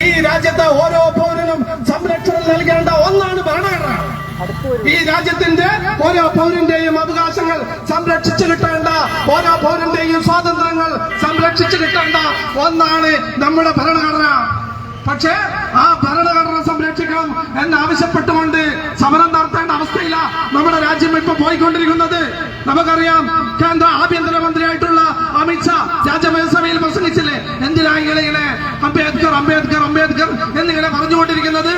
ഈ രാജ്യത്തെ ഓരോ പൗരനും സംരക്ഷണം നൽകേണ്ട ഒന്നാണ് ഭരണഘടന. ഈ രാജ്യത്തിന്റെ ഓരോ പൗരന്റെയും അവകാശങ്ങൾ സംരക്ഷിച്ചു കിട്ടേണ്ട ഓരോ പൗരന്റെയും സ്വാതന്ത്ര്യങ്ങൾ സംരക്ഷിച്ചു കിട്ടേണ്ട ഒന്നാണ് നമ്മുടെ ഭരണഘടന. പക്ഷേ ആ ഭരണഘടന സംരക്ഷിക്കണം എന്നാവശ്യപ്പെട്ടുകൊണ്ട് സമരം നടത്തേണ്ട അവസ്ഥയില്ല നമ്മുടെ രാജ്യം ഇപ്പൊ പോയിക്കൊണ്ടിരിക്കുന്നത്. നമുക്കറിയാം കേന്ദ്ര ആഭ്യന്തരമന്ത്രിയായിട്ടുള്ള അമിത്ഷാ രാജ്യസഭയിൽ പ്രസംഗിച്ചില്ലേ? എന്തിനാ ഇങ്ങനെ ഇങ്ങനെ അംബേദ്കർ അംബേദ്കർ അംബേദ്കർ എന്നിങ്ങനെ പറഞ്ഞുകൊണ്ടിരിക്കുന്നത്?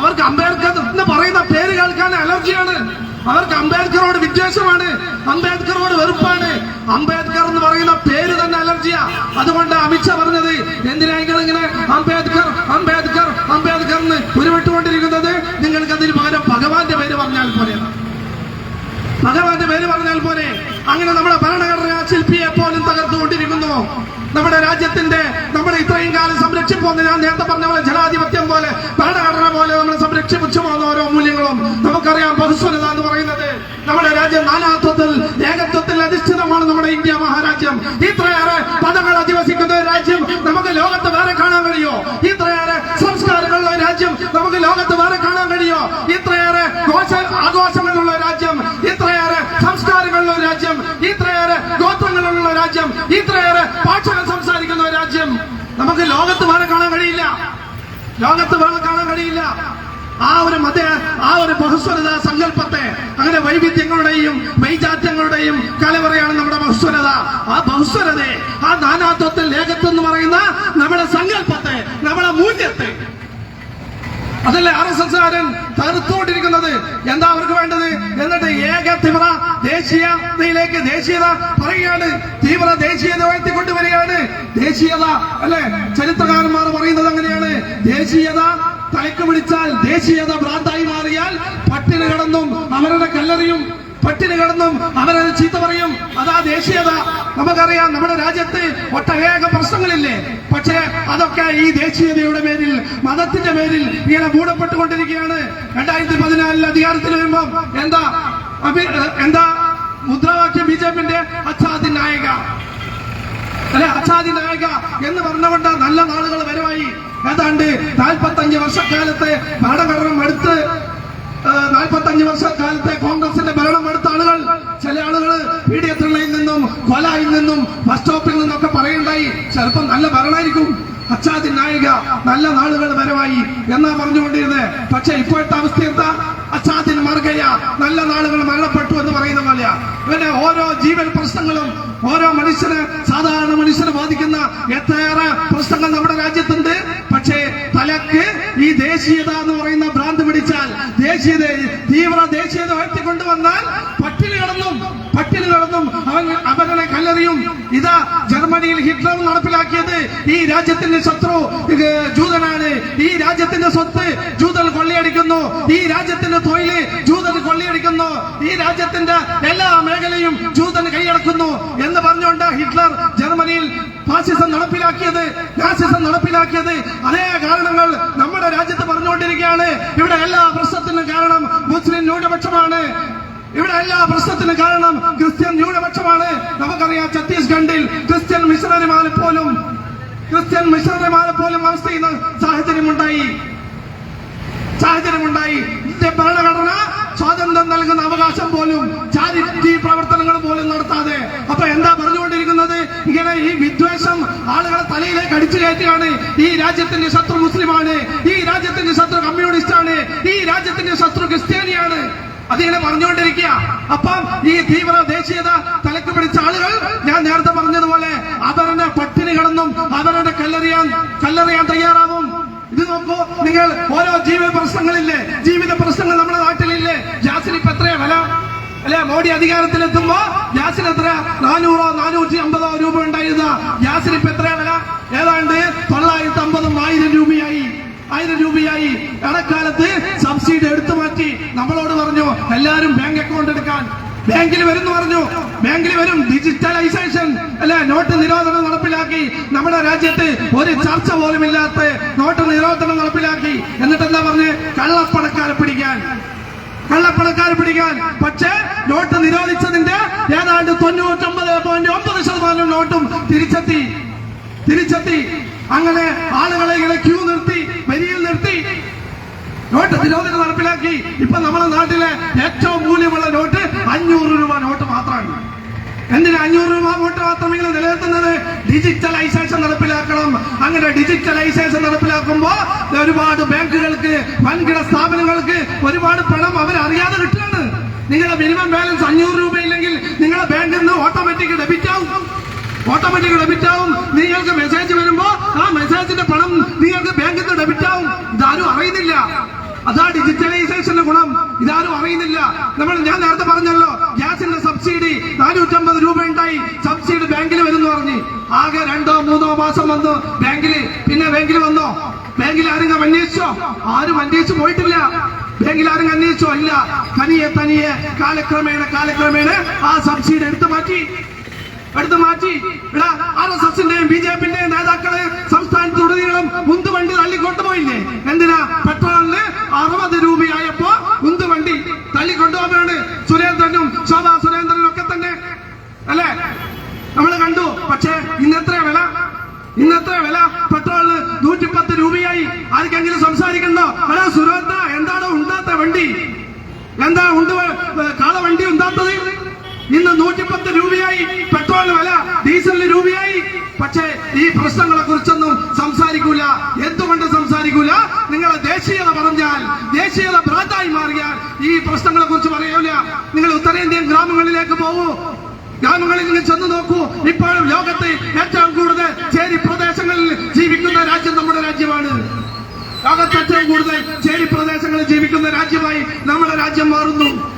അവർക്ക് അംബേദ്കർ എന്ന് പറയുന്ന പേര് കേൾക്കാൻ അലർജിയാണ്. അവർക്ക് അംബേദ്കറോട് വിദ്വേഷമാണ്. അംബേദ്കറോട് വെറുപ്പാണ്. അംബേദ്കർ എന്ന് പറയുന്ന പേര് തന്നെ അലർജിയാ. അതുകൊണ്ട് അമിത്ഷാ പറഞ്ഞത്. എന്തിനാ നിങ്ങൾ ഇങ്ങനെ അംബേദ്കർ അംബേദ്കർ അംബേദ്കർ എന്ന് ഉരുവിട്ടുകൊണ്ടിരിക്കുന്നത്? നിങ്ങൾക്ക് അതിന് പകരം ഭഗവാന്റെ പേര് പറഞ്ഞാൽ പോലെ ഭഗവാന്റെ പേര് പറഞ്ഞാൽ പോലെ അങ്ങനെ നമ്മുടെ ഭരണഘടനാ ശില്പിയെ പോലും തകർത്തുകൊണ്ടിരിക്കുന്നു. നമ്മുടെ രാജ്യത്തിന്റെ നമ്മൾ ഇത്രയും കാലം സംരക്ഷിച്ചു പോകുന്ന ഞാൻ നേരത്തെ പറഞ്ഞ പോലെ ജനാധിപത്യം പോലെ ഭരണഘടന പോലെ നമ്മൾ സംരക്ഷിച്ചു പോകുന്ന ഓരോ മൂല്യങ്ങളും നമുക്കറിയാം ബഹുസ്വരത എന്ന് പറയുന്നത്. നമ്മുടെ രാജ്യം നാനാത്വത്തിൽ ഏകത്വത്തിൽ അധിഷ്ഠിതമാണ് നമ്മുടെ ഇന്ത്യ മഹാരാജ്യം. ഇത്രയേറെ പദങ്ങൾ അധിവസിക്കുന്ന രാജ്യം നമുക്ക് ലോകത്ത് വേറെ കാണാൻ കഴിയോ? ഇത്രയേറെ സംസ്കാരങ്ങളുള്ള രാജ്യം നമുക്ക് ലോകത്ത് വേറെ കാണാൻ കഴിയോ? ഇത്രയേറെ ഘോഷ ആഘോഷങ്ങളുള്ള രാജ്യം ഇത്രയേറെ സംസ്കാരങ്ങളുള്ള രാജ്യം ഒരു രാജ്യം. ഇത്രയേറെ ഭാഷകൾ സംസാരിക്കുന്ന ഒരു രാജ്യം. നമുക്ക് ലോകത്ത് വേറെ കാണാൻ കഴിയില്ല. ലോകത്ത് വേറെ കാണാൻ കഴിയില്ല. ആ ഒരു മത ആ ഒരു ബഹുസ്വരത സങ്കല്പത്തെ അങ്ങനെ വൈവിധ്യങ്ങളുടെയും വൈജാത്യങ്ങളുടെയും കലവറയാണ് നമ്മുടെ ബഹുസ്വരത. ആ ബഹുസ്വരതയെ ആ നാനാത്വത്തിൽ ഏകത്വം എന്ന് പറയുന്ന നമ്മുടെ സങ്കല്പത്തെ നമ്മുടെ മൂല്യത്തെ. അതല്ലേ ആർ എസ് എസ്കാരൻ തകർത്തുകൊണ്ടിരിക്കുന്നത് എന്താ അവർക്ക് വേണ്ടത് എന്നിട്ട് ഏക തീവ്ര ദേശീയതയിലേക്ക് ദേശീയത പറയുകയാണ്. തീവ്ര ദേശീയത ഉയർത്തിക്കൊണ്ടുവരികയാണ്. ദേശീയത അല്ലെ? ചരിത്രകാരന്മാർ പറയുന്നത് അങ്ങനെയാണ്. ദേശീയത തലക്ക് പിടിച്ചാൽ ദേശീയത ഭ്രാന്തായി മാറിയാൽ പട്ടിണി കിടന്നും അവരുടെ കല്ലറിയും പട്ടിണി കിടന്നും അവരത് ചീത്ത പറയും. അതാ ദേശീയത. നമുക്കറിയാം നമ്മുടെ രാജ്യത്ത് ഒട്ടനേകം പ്രശ്നങ്ങളില്ലേ? പക്ഷേ അതൊക്കെ ഈ ദേശീയതയുടെ പേരിൽ മതത്തിന്റെ പേരിൽ ഇങ്ങനെ മൂടപ്പെട്ടുകൊണ്ടിരിക്കുകയാണ്. രണ്ടായിരത്തി പതിനാലിൽ അധികാരത്തിൽ വരുമ്പം എന്താ? എന്താ മുദ്രാവാക്യം ബി ജെ പിന്റെ അച്ഛാദി നായക? അല്ലെ അച്ഛാദി നായക എന്ന് പറഞ്ഞുകൊണ്ട് നല്ല നാളുകൾ വരവായി. ഏതാണ്ട് നാൽപ്പത്തഞ്ച് വർഷക്കാലത്തെ ഭരണഘടന എടുത്ത് നാൽപ്പത്തഞ്ച് വർഷക്കാലത്തെ കോൺഗ്രസിന്റെ ഭരണം എടുത്ത ആളുകൾ ചില ആളുകൾ പീഡിയത്തിള്ളയിൽ നിന്നും കൊലയിൽ നിന്നും ബസ് സ്റ്റോപ്പിൽ നിന്നൊക്കെ പറയുണ്ടായി ചിലപ്പോൾ നല്ല ഭരണമായിരിക്കും. അച്ഛാദി നായിക നല്ല നാളുകൾ വരവായി എന്നാ പറഞ്ഞുകൊണ്ടിരുന്നത് പക്ഷെ ഇപ്പോഴത്തെ അവസ്ഥ എന്താ? അച്ഛാദിന് മറുകയ നല്ല നാളുകൾ മരണപ്പെട്ടു എന്ന് പറയുന്ന പോലെയാ. ഇങ്ങനെ ഓരോ ജീവൻ പ്രശ്നങ്ങളും ഓരോ മനുഷ്യന് സാധാരണ മനുഷ്യനെ ബാധിക്കുന്ന എത്രയേറെ പ്രശ്നങ്ങൾ നമ്മുടെ രാജ്യത്തുണ്ട്? പക്ഷേ തലക്ക് ഈ ദേശീയത എന്ന് പറയുന്ന ഭ്രാന്ത് പിടിച്ചാൽ ദേശീയത തീവ്ര ദേശീയത ഉയർത്തിക്കൊണ്ടുവന്നാൽ പട്ടിണി കിടന്നും പട്ടിണി കിടന്നും അവൻ അവരുടെ കല്ലെറിയും. ഇതാ ജർമ്മനിയിൽ ഹിറ്റ്ലർ നടപ്പിലാക്കിയത്. ഈ രാജ്യത്തിന്റെ ശത്രു ജൂതനാണ്. ഈ രാജ്യത്തിന്റെ സ്വത്ത് ജൂതൻ കൊള്ളിയടിക്കുന്നു. ഈ രാജ്യത്തിന്റെ തൊഴിൽ ജൂതൻ കൊള്ളിയടിക്കുന്നു. ഈ രാജ്യത്തിന്റെ എല്ലാ മേഖലയും ജൂതൻ കൈയടക്കുന്നു എന്ന് പറഞ്ഞുകൊണ്ട് ഹിറ്റ്ലർ ജർമ്മനിയിൽ ഫാസിസം നടപ്പിലാക്കിയത് നാസിസം നടപ്പിലാക്കിയത്. അതേ കാരണങ്ങൾ നമ്മുടെ രാജ്യത്ത് പറഞ്ഞുകൊണ്ടിരിക്കുകയാണ്. ഇവിടെ എല്ലാ പ്രശ്നത്തിനും കാരണം മുസ്ലിം ന്യൂനപക്ഷമാണ്. ഇവിടെ എല്ലാ പ്രശ്നത്തിനും കാരണം ക്രിസ്ത്യൻ ന്യൂനപക്ഷമാണ്. നമുക്കറിയാം ഛത്തീസ്ഗഡിൽ ക്രിസ്ത്യൻ മിഷണറിമാരെ പോലും ക്രിസ്ത്യൻ മിഷണറിമാരെ പോലും അവസ്ഥ ചെയ്യുന്ന സാഹചര്യമുണ്ടായി. സാഹചര്യമുണ്ടായി. ഇന്ത്യ ഭരണഘടന സ്വാതന്ത്ര്യം നൽകുന്ന അവകാശം പോലും ചാരിറ്റി പ്രവർത്തനങ്ങൾ പോലും നടത്താതെ. അപ്പൊ എന്താ പറഞ്ഞുകൊണ്ടിരിക്കുന്നത്? ഇങ്ങനെ ഈ വിദ്വേഷം ആളുകളെ തലയിലേക്ക് അടിച്ചു കയറ്റുകയാണ് ഈ രാജ്യത്തിന്റെ ശത്രു മുസ്ലിമാണ് ഈ രാജ്യത്തിന്റെ ശത്രു കമ്മ്യൂണിസ്റ്റ് ആണ് ഈ രാജ്യത്തിന്റെ ശത്രു ക്രിസ്ത്യാനിയാണ്. അതിങ്ങനെ പറഞ്ഞുകൊണ്ടിരിക്കുക. അപ്പം ഈ തീവ്ര ദേശീയത തലക്ക് പിടിച്ച ആളുകൾ ഞാൻ നേരത്തെ പറഞ്ഞതുപോലെ അവരുടെ പട്ടിണി കിടന്നും അവരുടെ കല്ലെറിയാൻ കല്ലെറിയാൻ തയ്യാറാവും. ഇത് നോക്കൂ നിങ്ങൾ ഓരോ ജീവിത പ്രശ്നങ്ങളില്ലേ? ജീവിത പ്രശ്നങ്ങൾ നമ്മുടെ നാട്ടിലില്ലേ? ഗ്യാസിന് ഇപ്പൊ എത്രയാ വില? അല്ലെ മോഡി അധികാരത്തിലെത്തുമ്പോ ഗ്യാസിന് എത്ര? നാനൂറോ നാനൂറ്റി അമ്പതോ രൂപ ഉണ്ടായിരുന്ന ഗ്യാസിന് ഇപ്പൊ എത്രയാ വില? ഏതാണ്ട് തൊള്ളായിരത്തി അമ്പതും ആയിരം രൂപയായി. ആയിരം രൂപയായി. ഇടക്കാലത്ത് സബ്സിഡി എടുത്തു മാറ്റി നമ്മളോട് പറഞ്ഞു എല്ലാവരും ബാങ്ക് അക്കൗണ്ട് എടുക്കാൻ. ബാങ്കിൽ വരും പറഞ്ഞു. ബാങ്കിൽ വരും. ഡിജിറ്റലൈസേഷൻ അല്ലെ നോട്ട് നിരോധനം നടപ്പിലാക്കി. നമ്മുടെ രാജ്യത്ത് ഒരു ചർച്ച പോലും ഇല്ലാത്ത നോട്ട് നിരോധനം നടപ്പിലാക്കി. എന്നിട്ട് എന്താ പറഞ്ഞ്? കള്ളപ്പണക്കാരെ പിടിക്കാൻ. കള്ളപ്പണക്കാരെ പിടിക്കാൻ. പക്ഷേ നോട്ട് നിരോധിച്ചതിന്റെ ഏതാണ്ട് തൊണ്ണൂറ്റൊമ്പത് പോയിന്റ് ഒമ്പത് ശതമാനം നോട്ടും തിരിച്ചെത്തി. തിരിച്ചെത്തി. അങ്ങനെ ആളുകളെ ഇങ്ങനെ ക്യൂ നിർത്തി വരിയിൽ നിർത്തി. നോട്ട് നിരോധനം നടപ്പിലാക്കി. ഇപ്പൊ നമ്മുടെ നാട്ടിലെ ഏറ്റവും മൂല്യമുള്ള നോട്ട് അഞ്ഞൂറ് രൂപ നോട്ട് മാത്രമാണ്. എന്തിനാ അഞ്ഞൂറ് രൂപ നോട്ട് മാത്രമെങ്കിലും നിലനിർത്തുന്നത്? ഡിജിറ്റലൈസേഷൻ നടപ്പിലാക്കണം. അങ്ങനെ ഡിജിറ്റലൈസേഷൻ നടപ്പിലാക്കുമ്പോ ഒരുപാട് ബാങ്കുകൾക്ക് വൻകിട സ്ഥാപനങ്ങൾക്ക് ഒരുപാട് പണം അവരറിയാതെ കിട്ടുകയാണ്. നിങ്ങളുടെ മിനിമം ബാലൻസ് അഞ്ഞൂറ് രൂപയില്ലെങ്കിൽ നിങ്ങളുടെ ബാങ്കിൽ നിന്ന് ഓട്ടോമാറ്റിക് ഡെബിറ്റ് ആവും ഓട്ടോമാറ്റിക് ഡെബിറ്റ് ആവും നിങ്ങൾക്ക് മെസ്സേജ് വരുമ്പോ ആ മെസ്സേജിന്റെ പണം നിങ്ങൾക്ക് ബാങ്കിൽ നിന്ന് ഡെബിറ്റ് ആവും ഇതാരും അറിയുന്നില്ല. അതാ ഡിജിറ്റലൈസേഷന്റെ ഗുണം. ഇതാരും അറിയുന്നില്ല. നമ്മൾ ഞാൻ നേരത്തെ പറഞ്ഞല്ലോ ഗ്യാസിന്റെ സബ്സിഡി നാനൂറ്റമ്പത് രൂപ ഉണ്ടായി. സബ്സിഡി ബാങ്കിൽ വരുന്നു പറഞ്ഞു. ആകെ രണ്ടോ മൂന്നോ മാസം വന്നു ബാങ്കിൽ. പിന്നെ ബാങ്കിൽ വന്നോ? ബാങ്കിൽ ആരെങ്കിലും അന്വേഷിച്ചോ? ആരും അന്വേഷിച്ചു പോയിട്ടില്ല. ബാങ്കിൽ ആരെങ്കിലും അന്വേഷിച്ചോ? ഇല്ല. തനിയെ തനിയെ കാലക്രമേണ കാലക്രമേണ ആ സബ്സിഡി എടുത്തു മാറ്റി. എടുത്തു മാറ്റി. ഇവിടെ ആർ എസ് എസിന്റെയും ബി ജെ പിന്റെയും നേതാക്കളെ സംസ്ഥാനത്തുടനീളം ഉന്തുവണ്ടി തള്ളിക്കൊണ്ടുപോയില്ലേ? എന്തിനാ? പെട്രോളിന് അറുപത് രൂപയായപ്പോ ഉന്തുവണ്ടി തള്ളിക്കൊണ്ടുപോകാനാണ് സുരേന്ദ്രനും ശോഭാ സുരേന്ദ്രനും ഒക്കെ തന്നെ. അല്ലെ? നമ്മൾ കണ്ടു. പക്ഷേ ഇന്നെത്ര വില? ഇന്നത്തെ വില? പെട്രോളിന് നൂറ്റിപ്പത്ത് രൂപയായി. ആർക്കെങ്കിലും സംസാരിക്കണ്ടോ? അല്ല സുരേന്ദ്ര എന്താണോ ഉണ്ടാത്ത വണ്ടി? എന്താ ഉണ്ട് കാള വണ്ടി ഉണ്ടാത്തത്? ഇന്ന് നൂറ്റിപ്പത്ത് രൂപയായി പെട്രോളിന് വില ഡീസലിന് രൂപയായി. പക്ഷേ ഈ പ്രശ്നങ്ങളെ കുറിച്ചൊന്നും സംസാരിക്കൂല. എന്തുകൊണ്ട് സംസാരിക്കൂല? നിങ്ങൾ ദേശീയത പറഞ്ഞാൽ ദേശീയത ഭ്രാന്തായി മാറിയാൽ ഈ പ്രശ്നങ്ങളെ കുറിച്ച് പറയൂല. നിങ്ങൾ ഉത്തരേന്ത്യൻ ഗ്രാമങ്ങളിലേക്ക് പോകൂ ഗ്രാമങ്ങളിൽ നിങ്ങൾ ചെന്ന് നോക്കൂ. ഇപ്പോഴും ലോകത്തെ ഏറ്റവും കൂടുതൽ ചേരി പ്രദേശങ്ങളിൽ ജീവിക്കുന്ന രാജ്യം നമ്മുടെ രാജ്യമാണ്. ലോകത്ത് ഏറ്റവും കൂടുതൽ ചേരി പ്രദേശങ്ങളിൽ ജീവിക്കുന്ന രാജ്യമായി നമ്മുടെ രാജ്യം മാറുന്നു.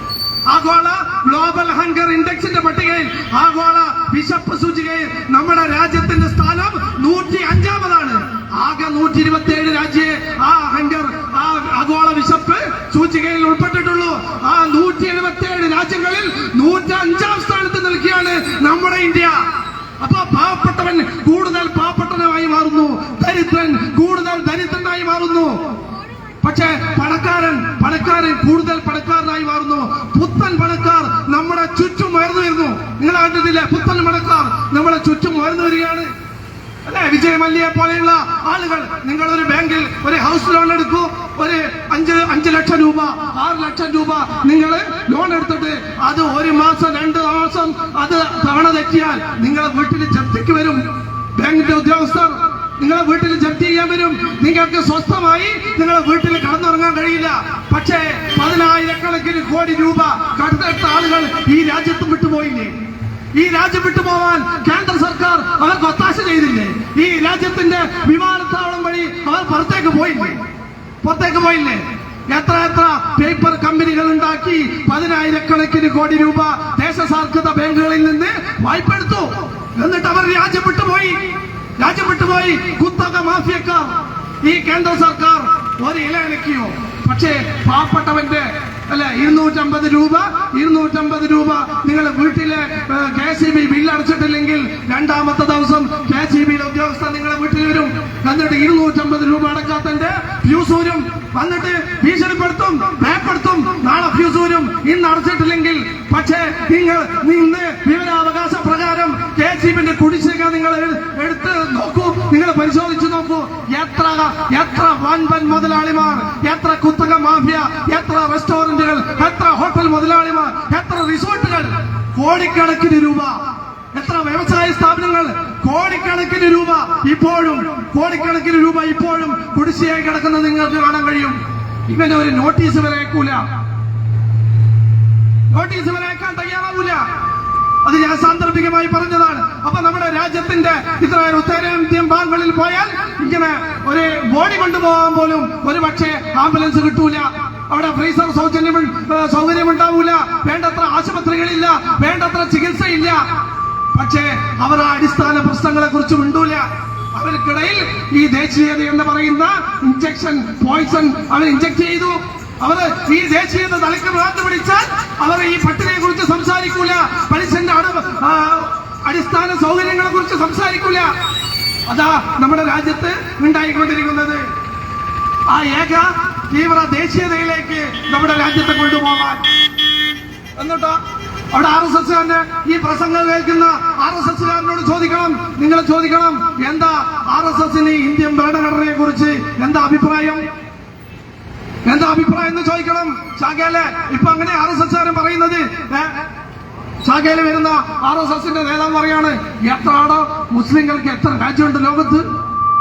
ആഗോള ഗ്ലോബൽ ഹങ്കർ ഇൻഡെക്സിന്റെ പട്ടികയിൽ ആഗോള വിശപ്പ് സൂചികയിൽ നമ്മുടെ രാജ്യത്തിന്റെ സ്ഥാനം നൂറ്റി അഞ്ചാമതാണ് ആകെ നൂറ്റി ഇരുപത്തി ഏഴ് രാജ്യ ആ ഹങ്കർ ആ ആഗോള വിശപ്പ് സൂചികയിൽ ഉൾപ്പെട്ടിട്ടുള്ളൂ. ആ നൂറ്റി എഴുപത്തി ഏഴ് രാജ്യങ്ങളിൽ നൂറ്റി അഞ്ചാം സ്ഥാനത്ത് നിൽക്കുകയാണ് നമ്മുടെ ഇന്ത്യ. അപ്പൊ പാവപ്പെട്ടവൻ കൂടുതൽ പാവപ്പെട്ടവനായി മാറുന്നു. ദരിദ്രൻ കൂടുതൽ ദരിദ്രനായി മാറുന്നു. പക്ഷേ പണക്കാരൻ പണക്കാരൻ കൂടുതൽ പണക്കാരനായി മാറുന്നു പുത്തൻ പണക്കാർ നമ്മുടെ ചുറ്റും ഉയർന്നു വരുന്നു നിങ്ങൾ കണ്ടിട്ടില്ലേ പുത്തൻ മടക്കാർ നമ്മളെ ചുറ്റും ഉയർന്നു വരികയാണ്. അല്ലെ? വിജയ് മല്യയെ പോലെയുള്ള ആളുകൾ നിങ്ങൾ ഒരു ബാങ്കിൽ ഒരു ഹൗസ് ലോൺ എടുക്കൂ. ഒരു അഞ്ച് അഞ്ച് ലക്ഷം രൂപ ആറ് ലക്ഷം രൂപ നിങ്ങൾ ലോൺ എടുത്തിട്ട് അത് ഒരു മാസം രണ്ട് മാസം അത് തവണ തെറ്റിയാൽ നിങ്ങളെ വീട്ടിൽ ജപ്തിക്ക് വരും. ബാങ്കിന്റെ ഉദ്യോഗസ്ഥർ നിങ്ങളെ വീട്ടിൽ ജപ്തി ചെയ്യാൻ വരും. നിങ്ങൾക്ക് സ്വസ്ഥമായി നിങ്ങളെ വീട്ടിൽ കടന്നുറങ്ങാൻ കഴിയില്ല. പക്ഷേ പതിനായിരക്കണക്കിന് കോടി രൂപ കടത്തെടുത്ത ആളുകൾ ഈ രാജ്യത്തും വിട്ടുപോയില്ലേ? ഈ രാജ്യം വിട്ടുപോവാൻ കേന്ദ്ര സർക്കാർ അവർക്ക് ഒത്താശ ചെയ്തില്ലേ? ഈ രാജ്യത്തിന്റെ വിമാനത്താവളം വഴി അവർ പുറത്തേക്ക് പോയില്ലേ? പുറത്തേക്ക് പോയില്ലേ? എത്ര എത്ര പേപ്പർ കമ്പനികൾ ഉണ്ടാക്കി പതിനായിരക്കണക്കിന് കോടി രൂപ ദേശസാൽകൃത ബാങ്കുകളിൽ നിന്ന് വായ്പ എടുത്തു. എന്നിട്ട് അവർ രാജ്യം വിട്ടുപോയി. രാജ്യം വിട്ടുപോയി. കുത്തക മാഫിയക്കാർ. ഈ കേന്ദ്ര സർക്കാർ ഒരു ഇല ഇലക്കിയോ പക്ഷേ പാവപ്പെട്ടവന്റെ അല്ലെ ഇരുന്നൂറ്റമ്പത് രൂപ ഇരുന്നൂറ്റമ്പത് രൂപ നിങ്ങൾ വീട്ടിലെ കെ സി ബി ബില്ല് അടച്ചിട്ടില്ലെങ്കിൽ രണ്ടാമത്തെ ദിവസം കെ സി ബിയുടെ ഉദ്യോഗസ്ഥ നിങ്ങളെ വീട്ടിൽ വരും. എന്നിട്ട് ഇരുന്നൂറ്റമ്പത് രൂപ അടക്കാത്തന്റെ ഫ്യൂസ് വരും വന്നിട്ട് ഭീഷണിപ്പെടുത്തും ഭയപ്പെടുത്തും. നാളെ ഫ്യൂസ് വരും ഇന്ന് അടച്ചിട്ടില്ലെങ്കിൽ പക്ഷേ നിങ്ങൾ നിന്ന് വിവരാവകാശ പ്രകാരം കെ സി ബിന്റെ കുടിശ്ശിക നിങ്ങൾ എടുത്ത് നോക്കൂ. നിങ്ങൾ പരിശോധിച്ചു നോക്കൂ. എത്ര എത്ര വൻപൻ മുതലാളിമാർ എത്ര കുത്തക മാഫിയ എത്ര റെസ്റ്റോറന്റുകൾ എത്ര ഹോട്ടൽ മുതലാളിമാർ എത്ര റിസോർട്ടുകൾ? കോടിക്കണക്കിന് രൂപ. എത്ര വ്യവസായ സ്ഥാപനങ്ങൾ? കോടിക്കണക്കിന് രൂപ. ഇപ്പോഴും കോടിക്കണക്കിന് രൂപ ഇപ്പോഴും കുടിശ്ശിയായി കിടക്കുന്നത് നിങ്ങൾക്ക് കാണാൻ കഴിയും. ഇങ്ങനെ ഒരു നോട്ടീസ് വരെ അയക്കൂല നോട്ടീസ് വരേക്കാൻ അയക്കാൻ തയ്യാറാവൂല. അത് ഞാൻ സാന്ദർഭികമായി പറഞ്ഞതാണ്. അപ്പൊ നമ്മുടെ രാജ്യത്തിന്റെ ഇത്ര ഉത്തരേന്ത്യൻ ഭാഗങ്ങളിൽ പോയാൽ ഇങ്ങനെ ഒരു ബോഡി കൊണ്ടുപോകാൻ പോലും ഒരു പക്ഷേ ആംബുലൻസ് കിട്ടൂല. അവിടെ ഫ്രീസർ സൗജന്യം സൗകര്യം ഉണ്ടാവൂല വേണ്ടത്ര ആശുപത്രികളില്ല വേണ്ടത്ര ചികിത്സയില്ല. പക്ഷേ അവർ അടിസ്ഥാന പ്രശ്നങ്ങളെ കുറിച്ച് മിണ്ടൂല. അവർക്കിടയിൽ ഈ ദേശീയത എന്ന് പറയുന്ന ഇഞ്ചക്ഷൻ പോയിസൺ അവർ ഇഞ്ചക്ട് ചെയ്തു. അവർ ഈ ദേശീയത തലക്ക് പ്രാർത്ഥന പിടിച്ചാൽ അവർ ഈ പട്ടിണിയെ കുറിച്ച് സംസാരിക്കൂല. പലിശന്റെ അടിസ്ഥാന സൗകര്യങ്ങളെ കുറിച്ച് സംസാരിക്കൂല. അതാ നമ്മുടെ രാജ്യത്ത് ഉണ്ടായിക്കൊണ്ടിരിക്കുന്നത്. ആ ഏക തീവ്ര ദേശീയതയിലേക്ക് നമ്മുടെ രാജ്യത്തെ കൊണ്ടുപോകാൻ. എന്നിട്ടോ അവിടെ ആർ എസ് എസ് ഈ പ്രസംഗം കേൾക്കുന്ന ആർ എസ് എസ്കാരനോട് ചോദിക്കണം. നിങ്ങൾ ചോദിക്കണം എന്താ ആർ എസ് എസിന് ഇന്ത്യൻ ഭരണഘടനയെ കുറിച്ച് എന്താ അഭിപ്രായം? എന്താ അഭിപ്രായം എന്ന് ചോദിക്കണം? ശാഖയിലെ ഇപ്പൊ അങ്ങനെ ആർ എസ് എസ് പറയുന്നത്? ശാഖയിൽ വരുന്ന ആർ എസ് എസിന്റെ നേതാവ് പറയാണ് എത്ര ആടോ മുസ്ലിങ്ങൾക്ക് എത്ര രാജ്യമുണ്ട് ലോകത്ത്?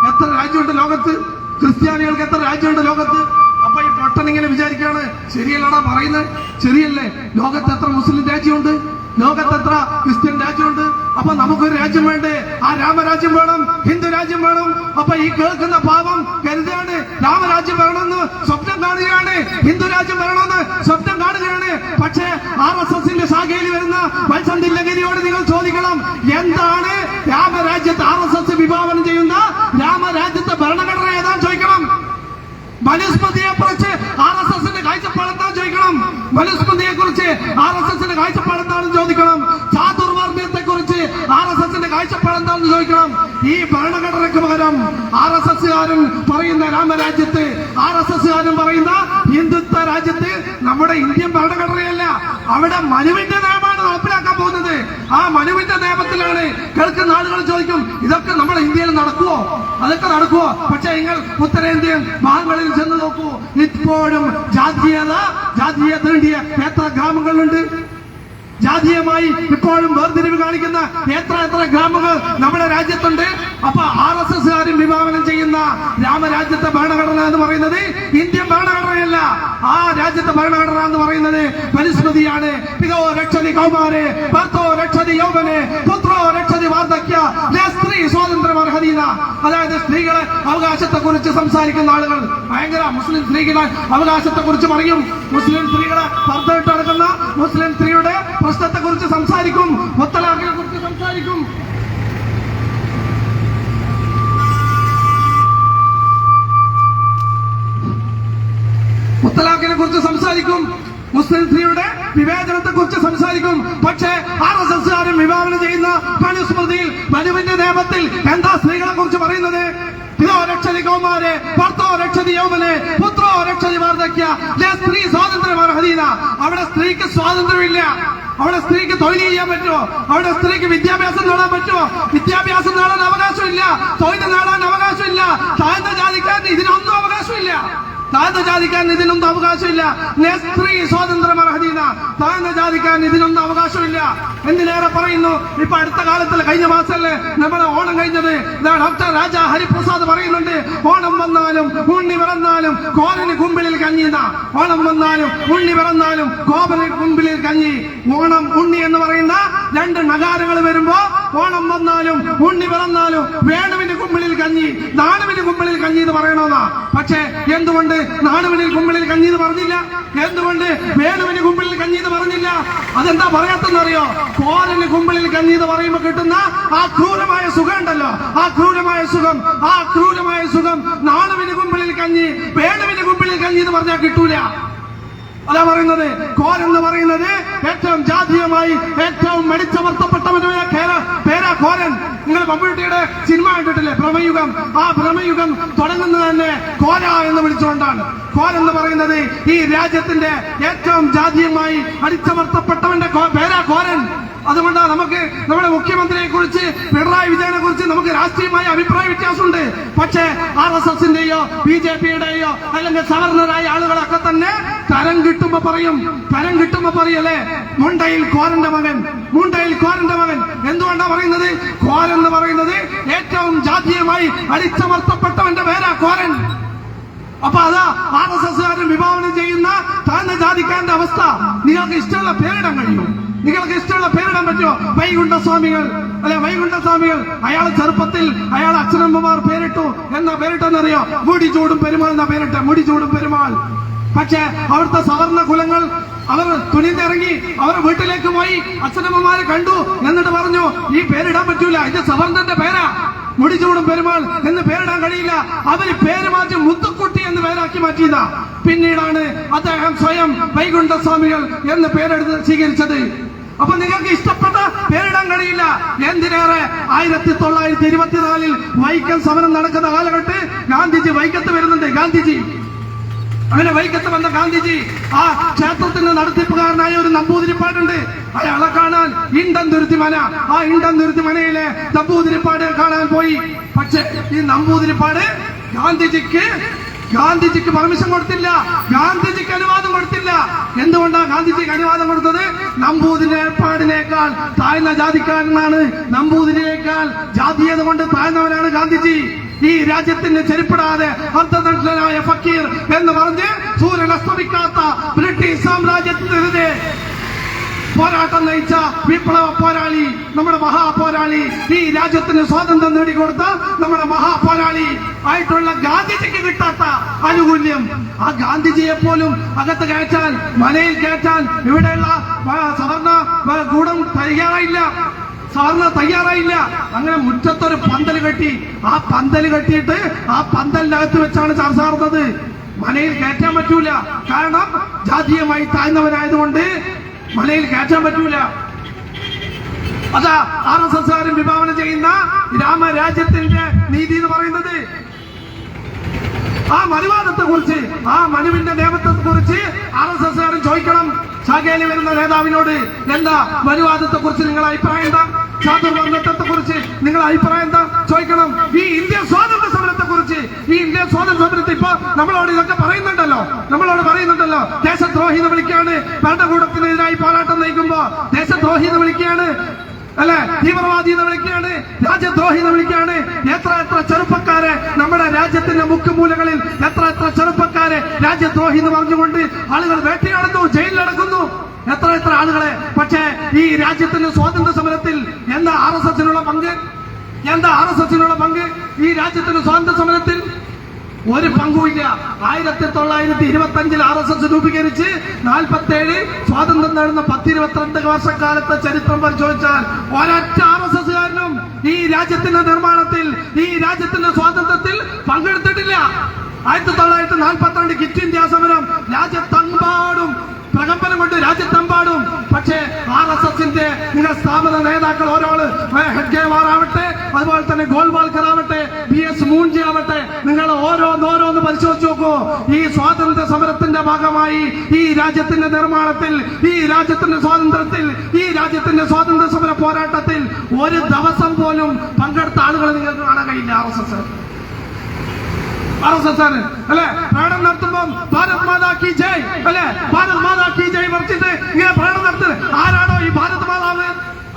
എത്ര രാജ്യമുണ്ട് ലോകത്ത്? ക്രിസ്ത്യാനികൾക്ക് എത്ര രാജ്യമുണ്ട് ലോകത്ത്? അപ്പൊ ഈ പൊട്ടൻ ഇങ്ങനെ വിചാരിക്കാണ് ശരിയല്ലടാ പറയുന്നത്. ശരിയല്ലേ? ലോകത്ത് എത്ര മുസ്ലിം രാജ്യമുണ്ട്? ലോകത്ത് എത്ര ക്രിസ്ത്യൻ രാജ്യമുണ്ട്. അപ്പൊ നമുക്കൊരു രാജ്യം വേണ്ടേ? ആ രാമരാജ്യം വേണം ഹിന്ദു രാജ്യം വേണം. അപ്പൊ ഈ കേൾക്കുന്ന പാപം കരുതാണ് രാമരാജ്യം വേണമെന്ന് സ്വപ്നം കാണുകയാണ്. ഹിന്ദു രാജ്യം വേണമെന്ന് സ്വപ്നം കാണുകയാണ്. പക്ഷേ ആർ എസ് എസിന്റെ ശാഖയിൽ വരുന്ന വത്സന്തില്ലഗിരിയോട് നിങ്ങൾ ചോദിക്കണം എന്താണ് രാമരാജ്യത്തെ ആർ എസ് എസ് വിഭാവനം ചെയ്യുന്ന രാമരാജ്യത്തെ ഭരണഘടന ഏതാ ചോദിക്കണം. മനുസ്മൃതിയെ കുറിച്ച് ആർ എസ് എസിന്റെ കാഴ്ചപ്പാടെന്താ ചോദിക്കണം. മനുസ്മൃതിയെ കുറിച്ച് ആർ എസ് എസിന്റെ കാഴ്ചപ്പാടെന്താണെന്ന് കാഴ്ചപ്പാടെന്താണെന്ന് ചോദിക്കണം. ഈ ഭരണഘടനയ്ക്ക് പകരം ആർ എസ് എസ്സുകാരൻ പറയുന്ന രാമരാജ്യത്ത് ആർ എസ് എസ്സുകാരൻ പറയുന്ന ഹിന്ദുത്വ രാജ്യത്ത് നമ്മുടെ ഇന്ത്യൻ ഭരണഘടനയല്ല. അവിടെ മനുവിന്റെ നിയമമാണ് നടപ്പിലാക്കാൻ പോകുന്നത്. ആ മനുവിന്റെ നിയമത്തിലാണ് കേൾക്കുന്ന ആളുകൾ ചോദിക്കും ഇതൊക്കെ നമ്മുടെ ഇന്ത്യയിൽ നടക്കുവോ? അതൊക്കെ നടക്കുവോ? പക്ഷെ നിങ്ങൾ ഉത്തരേന്ത്യൻ ഭാഗങ്ങളിൽ ചെന്ന് നോക്കൂ. ഇപ്പോഴും ജാതീയത ജാതീയ തീണ്ടിയ എത്ര ഗ്രാമങ്ങളുണ്ട്. ജാതീയമായി ഇപ്പോഴും വേർതിരിവ് കാണിക്കുന്ന എത്ര എത്ര ഗ്രാമങ്ങൾ നമ്മുടെ രാജ്യത്തുണ്ട്? അപ്പൊ ആർ എസ് എസ്കാരും വിഭാവനം ചെയ്യുന്ന രാമരാജ്യത്തെ ഭരണഘടന എന്ന് പറയുന്നത് ഇന്ത്യൻ ഭരണഘടനയല്ല. ആ രാജ്യത്തെ ഭരണഘടന എന്ന് പറയുന്നത് പരിസ്മൃതിയാണ്. പിതോ രക്ഷതി കൗമാരെ ഭർത്തോ രക്ഷതി യൗവനെ പുത്രോ രക്ഷതി വാർദ്ധക്യ സ്ത്രീ സ്വാതന്ത്ര്യം അർഹതീന. അതായത് സ്ത്രീകളെ അവകാശത്തെ കുറിച്ച് സംസാരിക്കുന്ന ആളുകൾ. ഭയങ്കര മുസ്ലിം സ്ത്രീകളെ അവകാശത്തെ കുറിച്ച് പറയും. മുസ്ലിം സ്ത്രീകളെ പർദ്ദയിട്ട് നടക്കുന്ന മുസ്ലിം സ്ത്രീയുടെ പ്രശ്നത്തെ കുറിച്ച് സംസാരിക്കും. മുത്തലാഖിനെ കുറിച്ച് സംസാരിക്കും. മുത്തലാഖിനെ കുറിച്ച് സംസാരിക്കും. മുസ്ലിം സ്ത്രീയുടെ വിവേചനത്തെ കുറിച്ച് സംസാരിക്കും. പക്ഷേ ആർ എസ് എസ്കാരും വിഭാവനം ചെയ്യുന്ന മനുസ്മൃതിയിൽ മനുവിന്റെ നിയമത്തിൽ എന്താ സ്ത്രീകളെ കുറിച്ച് പറയുന്നത് ഭർത്തോ പുത്രോ സ്ത്രീ അവിടെ സ്ത്രീക്ക് സ്വാതന്ത്ര്യമില്ല. അവിടെ സ്ത്രീക്ക് തൊഴിൽ ചെയ്യാൻ പറ്റുമോ? അവിടെ സ്ത്രീക്ക് വിദ്യാഭ്യാസം നേടാൻ പറ്റുമോ? വിദ്യാഭ്യാസം നേടാൻ അവകാശമില്ല. തൊഴിൽ നേടാൻ അവകാശമില്ല. താഴ്ന്ന ജാതിക്കാരന് ഇതിനൊന്നും അവകാശമില്ല. താഴ്ന്ന ജാതിക്കാൻ ഇതിനൊന്നും അവകാശമില്ല. സ്ത്രീ സ്വാതന്ത്ര്യം അർഹതീന താഴ്ന്ന ജാതിക്കാൻ ഇതിനൊന്നും അവകാശമില്ല. എന്തിനേറെ പറയുന്നു ഇപ്പൊ അടുത്ത കാലത്തിൽ കഴിഞ്ഞ മാസമല്ലേ നമ്മുടെ ഓണം കഴിഞ്ഞത്. ഡോക്ടർ രാജ ഹരിപ്രസാദ് പറയുന്നുണ്ട് ഓണം വന്നാലും ഉണ്ണി പിറന്നാലും കോലന് കുമ്പിളിൽ കഞ്ഞിന്ന. ഓണം വന്നാലും ഉണ്ണി പിറന്നാലും കോപന് കുമ്പിളിൽ കഞ്ഞി. ഓണം ഉണ്ണി എന്ന് പറയുന്ന രണ്ട് നഗാരങ്ങൾ വരുമ്പോ ഓണം വന്നാലും ഉണ്ണി പിറന്നാലും വേണുവിന് കുമ്പിളിൽ കഞ്ഞി നാണുവിന് കുമ്പിളിൽ കഞ്ഞി എന്ന് പറയണമെന്നാ പക്ഷേ എന്തുകൊണ്ട് നാണുവിന് കുമ്പിളിൽ കഞ്ഞി എന്ന് പറഞ്ഞില്ല? എന്തുകൊണ്ട് വേണുവിന് കുമ്പിളിൽ കഞ്ഞി എന്ന് പറഞ്ഞില്ല? അതെന്താ പറയാത്തെന്നറിയോ കോരന് കുമ്പിളിൽ കഞ്ഞി എന്ന് പറയുമ്പോ കിട്ടുന്ന ആ ക്രൂരമായ സുഖം ഉണ്ടല്ലോ. ആ ക്രൂരമായ സുഖം ആ ക്രൂരമായ സുഖം നാണുവിന് കുമ്പിളിൽ കഞ്ഞി വേണുവിന് കുമ്പിളിൽ കഞ്ഞി എന്ന് പറഞ്ഞാൽ കിട്ടൂല. അതാ പറയുന്നത്. കോർ എന്ന് പറയുന്നത് ഏറ്റവും ജാതീയമായി ഏറ്റവും മെടിച്ചമർത്തപ്പെട്ടവനുമായ പേരാ കോരൻ നിങ്ങൾ മമ്മൂട്ടിയുടെ സിനിമ കണ്ടിട്ടില്ലേ? ഭ്രമയുഗം. ആ ഭ്രമയുഗം തുടങ്ങുന്നത് തന്നെ കോര എന്ന് വിളിച്ചുകൊണ്ടാണ്. ഘോര എന്ന് പറയുന്നത് ഈ രാജ്യത്തിന്റെ ഏറ്റവും ജാതീയമായി അടിച്ചമർത്തപ്പെട്ടവന്റെ പേരാ കോരൻ അതുകൊണ്ടാണ് നമുക്ക് നമ്മുടെ മുഖ്യമന്ത്രിയെ കുറിച്ച് പിണറായി വിജയനെ കുറിച്ച് നമുക്ക് രാഷ്ട്രീയമായ അഭിപ്രായ വ്യത്യാസമുണ്ട്. പക്ഷേ ആർ എസ് എസിന്റെയോ ബി ജെ പിയുടെയോ അല്ലെങ്കിൽ സവർണരായ ആളുകളൊക്കെ തന്നെ തരം കിട്ടുമ്പോ പറയും തരം കിട്ടുമ്പോ പറയല്ലേ മുണ്ടയിൽ കോരന്റെ മകൻ മുണ്ടയിൽ കോരന്റെ മകൻ. എന്തുകൊണ്ടാ പറയുന്നത്? കോരൻ എന്ന് പറയുന്നത് ഏറ്റവും ജാതീയമായി അടിച്ചമർത്തപ്പെട്ടവന്റെ പേരാ കോരൻ അപ്പൊ അതാ ആർ എസ് എസ്കാരൻ വിഭാവനം ചെയ്യുന്ന താഴ്ന്ന ജാതിക്കാരന്റെ അവസ്ഥ. നിങ്ങൾക്ക് ഇഷ്ടമുള്ള പേരിടാൻ കഴിയും. നിങ്ങൾക്ക് ഇഷ്ടമുള്ള പേരിടാൻ പറ്റുമോ? വൈകുണ്ഠ സ്വാമികൾ അല്ലെ വൈകുണ്ഠ സ്വാമികൾ അയാൾ ചെറുപ്പത്തിൽ അയാൾ അച്ഛനമ്മമാർ പേരിട്ടു. എന്നാ പേരിട്ടെന്നറിയോ? മുടി ചൂടും പെരുമാൾ എന്നാ പേരിട്ട്. മുടി ചൂടും പെരുമാൾ. പക്ഷേ അവിടുത്തെ സവർണ കുലങ്ങൾ അവർ തുണിന്നിറങ്ങി അവർ വീട്ടിലേക്ക് പോയി. അച്ഛനമ്മമാരെ കണ്ടു എന്നിട്ട് പറഞ്ഞു ഈ പേരിടാൻ പറ്റൂല. ഇത് സവർണന്റെ പേരാ. മുടിചൂടും പെരുമാൾ എന്ന് പേരിടാൻ കഴിയില്ല. അവർ പേര് മാറ്റി മുത്തുക്കുട്ടി എന്ന് പേരാക്കി മാറ്റിയതാ. പിന്നീടാണ് അദ്ദേഹം സ്വയം വൈകുണ്ഠ സ്വാമികൾ എന്ന് പേരെടുത്ത് സ്വീകരിച്ചത്. അപ്പൊ നിങ്ങൾക്ക് ഇഷ്ടപ്പെട്ട പേരിടാൻ കഴിയില്ല. എന്തിനേറെ? ആയിരത്തി തൊള്ളായിരത്തി ഇരുപത്തിനാലിൽ വൈക്കം സമരം നടക്കുന്ന കാലഘട്ടത്തിൽ ഗാന്ധിജി വൈക്കത്ത് വരുന്നുണ്ട്. ഗാന്ധിജി. അങ്ങനെ വൈക്കത്ത് വന്ന ഗാന്ധിജി ആ ക്ഷേത്രത്തിന്റെ നടത്തിപ്പുകാരനായ ഒരു നമ്പൂതിരിപ്പാടുണ്ട്. അയാളെ കാണാൻ ഇണ്ടൻ തുരുത്തി മന. ആ ഇണ്ടൻ തുരുത്തി മനയിലെ നമ്പൂതിരിപ്പാട് കാണാൻ പോയി. പക്ഷെ ഈ നമ്പൂതിരിപ്പാട് ഗാന്ധിജിക്ക് ഗാന്ധിജിക്ക് പെർമിഷൻ കൊടുത്തില്ല. ഗാന്ധിജിക്ക് അനുവാദം കൊടുത്തില്ല. എന്തുകൊണ്ടാണ് ഗാന്ധിജിക്ക് അനുവാദം കൊടുത്തത്? നമ്പൂതിരി ഏർപ്പാടിനേക്കാൾ താഴ്ന്ന ജാതിക്കാരനാണ് നമ്പൂതിരിയേക്കാൾ ജാതീയത കൊണ്ട് താഴ്ന്നവനാണ് ഗാന്ധിജി. ഈ രാജ്യത്തിന് ചെരിപ്പെടാതെ അർത്ഥനഷ്ടനായ ഫക്കീർ എന്ന് പറഞ്ഞ് സൂര്യൻ അസ്തമിക്കാത്ത ബ്രിട്ടീഷ് സാമ്രാജ്യത്തിനെതിരെ പോരാട്ടം നയിച്ച വിപ്ലവ പോരാളി നമ്മുടെ മഹാപോരാളി ഈ രാജ്യത്തിന് സ്വാതന്ത്ര്യം നേടിക്കൊടുത്ത നമ്മുടെ മഹാപോരാളി ആയിട്ടുള്ള ഗാന്ധിജിക്ക് കിട്ടാത്ത ആനുകൂല്യം. ആ ഗാന്ധിജിയെ പോലും അകത്ത് കയറ്റാൻ മലയിൽ കയറ്റാൻ ഇവിടെയുള്ള സാധാരണ ഗൂഢം തയ്യാറായില്ല. സാറിന് തയ്യാറായില്ല. അങ്ങനെ മുറ്റത്തൊരു പന്തൽ കെട്ടി ആ പന്തൽ കെട്ടിയിട്ട് ആ പന്തലിനകത്ത് വെച്ചാണ് ചർച്ച നടന്നത്. മലയിൽ കയറ്റാൻ പറ്റൂല. കാരണം ജാതീയമായി താഴ്ന്നവനായതുകൊണ്ട് മലയിൽ കയറ്റാൻ പറ്റൂല. അതാ ആർ എസ് എസ് വിഭാവനം ചെയ്യുന്ന രാമരാജ്യത്തിന്റെ നീതി എന്ന് പറയുന്നത്. ആ മനുവാദത്തെ കുറിച്ച് ആ മനുവിന്റെ നിയമത്തെ കുറിച്ച് ആർ എസ് എസ് ചോദിക്കണം. ശാഖയിൽ വരുന്ന നേതാവിനോട് എന്താ മനുവാദത്തെ കുറിച്ച് നിങ്ങൾ അഭിപ്രായം എന്താ? ചാതുർവർണത്തെ കുറിച്ച് നിങ്ങൾ അഭിപ്രായം എന്താ? ചോദിക്കണം. ഈ ഇന്ത്യ സ്വാതന്ത്ര്യ സമരത്തെ കുറിച്ച് ഈ ഇന്ത്യ സ്വാതന്ത്ര്യ സമരത്തെ ഇപ്പൊ നമ്മളോട് ഇതൊക്കെ പറയുന്നുണ്ടല്ലോ. നമ്മളോട് പറയുന്നുണ്ടല്ലോ. ദേശദ്രോഹി എന്ന് വിളിക്കാണ് ഭരണകൂടത്തിനെതിരായി പോരാട്ടം നയിക്കുമ്പോ ദേശദ്രോഹി എന്ന് വിളിക്കുകയാണ്. അല്ലെ? തീവ്രവാദി എന്ന് വിളിക്കുകയാണ്. രാജ്യദ്രോഹി എന്ന് വിളിക്കുകയാണ്. എത്ര എത്ര ചെറുപ്പക്കാരെ നമ്മുടെ രാജ്യത്തിന്റെ മുക്കുമൂലകളിൽ എത്ര എത്ര ചെറുപ്പക്കാരെ രാജ്യദ്രോഹി എന്ന് പറഞ്ഞുകൊണ്ട് ആളുകൾ വേട്ടയാടുന്നു ജയിലിലടക്കുന്നു. എത്ര എത്ര ആളുകളെ? പക്ഷേ ഈ രാജ്യത്തിന്റെ സ്വാതന്ത്ര്യ സമരത്തിൽ എന്താ ആർ എസ് എസിനുള്ള പങ്ക്? എന്താ ആർ എസ് എസിനുള്ള പങ്ക്? ഈ രാജ്യത്തിന്റെ സ്വാതന്ത്ര്യ സമരത്തിൽ ഒരു പങ്കുമില്ല. ആയിരത്തി തൊള്ളായിരത്തി ഇരുപത്തി അഞ്ചിൽ ആർ എസ് എസ് രൂപീകരിച്ച് നാൽപ്പത്തി ഏഴ് സ്വാതന്ത്ര്യം നേടുന്ന പത്തിരുപത്തിരണ്ട് വർഷക്കാലത്തെ ചരിത്രം പരിശോധിച്ചാൽ ഒരൊറ്റ ആർ എസ് എസ് കാരനും ഈ രാജ്യത്തിന്റെ നിർമ്മാണത്തിൽ ഈ രാജ്യത്തിന്റെ സ്വാതന്ത്ര്യത്തിൽ പങ്കെടുത്തിട്ടില്ല. ആയിരത്തി തൊള്ളായിരത്തി നാൽപ്പത്തി രണ്ട് കിറ്റ് ഇന്ത്യ സമരം രാജ്യത്തെമ്പാടും പ്രകമ്പനം കൊണ്ട് രാജ്യത്തെമ്പാടും. പക്ഷേ ആർ എസ് എസിന്റെ സ്ഥാപന നേതാക്കൾ ഓരോൾ ഹെഡ്ഗേവാർ ആവട്ടെ അതുപോലെ തന്നെ ഗോൾവാൾക്കർ ആവട്ടെ ബി എസ് മൂഞ്ചി ആവട്ടെ നിങ്ങൾ ഓരോന്നോരോന്ന് പരിശോധിച്ച് നോക്കൂ. ഈ സ്വാതന്ത്ര്യ സമരത്തിന്റെ ഭാഗമായി ഈ രാജ്യത്തിന്റെ നിർമ്മാണത്തിൽ ഈ രാജ്യത്തിന്റെ സ്വാതന്ത്ര്യത്തിൽ ഈ രാജ്യത്തിന്റെ സ്വാതന്ത്ര്യ സമര പോരാട്ടത്തിൽ ഒരു ദിവസം പോലും പങ്കെടുത്ത ആളുകൾ നിങ്ങൾക്ക് കാണാൻ കഴിയില്ല R S S R S S ആണ് അല്ലെ? പ്രകടനം നടത്തുമ്പോൾ ഭാരത് മാതാ കി ജയ് അല്ലെ? ഭാരത് മാതാ കി ജയ് മറിച്ചിട്ട് ഇങ്ങനെ പ്രകടനം നടത്തുന്നത് ആരാണോ ഈ ഭാരത് മാതാവ്?